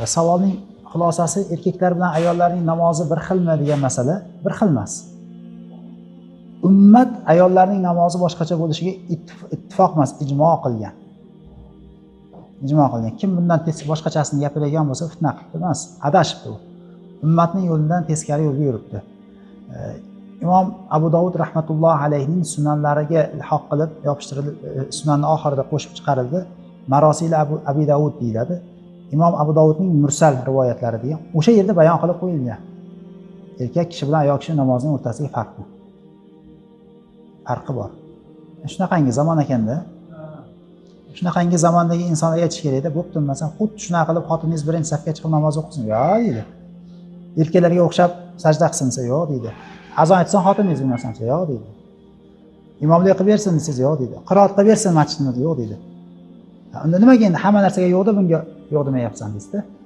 E, savolning xulosasi erkaklar bilan ayollarning namozi bir xilmi degan masala bir xil emas ummat ayollarning namozi boshqacha bo'lishiga ittifoq emas ijmo qilgan. Ijmo qilgan. Kim bundan boshqachasini gapiradigan bo'lsa fitna qilibdi emas adashibdi u. Ummatning yo'lidan teskari yo'lga yuribdi. E, Imom abu dovud rahmatullohi alayhining sunanlariga ilhoq qilib yopishtirilib e, sunanni oxirida qo'shib chiqarildi. Marosili abu abi davud deyiladi. Imom abu dovudning mursal rivoyatlari degan. O'sha yerda bayon qilib qo'yilgan. Erkak kishi bilan ayol kishi namozining o'rtasidagi farqni farqi bor. E, shunaqangi zamon ekanda shunaqangi zamondagi insonlarga aytish kerakda bo'pti masalan xuddi shunaqa qilib xotiningiz birinchi safga chiqib namoz o'qisin. Yo'q deydi. Erkaklarga o'xshab sajda qilsin desa yo'q deydi. Azon aytsin xotiningiz bilmasam desa yo'q deydi. Imomlik qilib bersin desangiz yo'q deydi. Qiroat qilib bersin masjidimizda yo'q deydi. Unda nimaga endi? Hamma narsaga yo'q deb bunga yordameye yapsan liste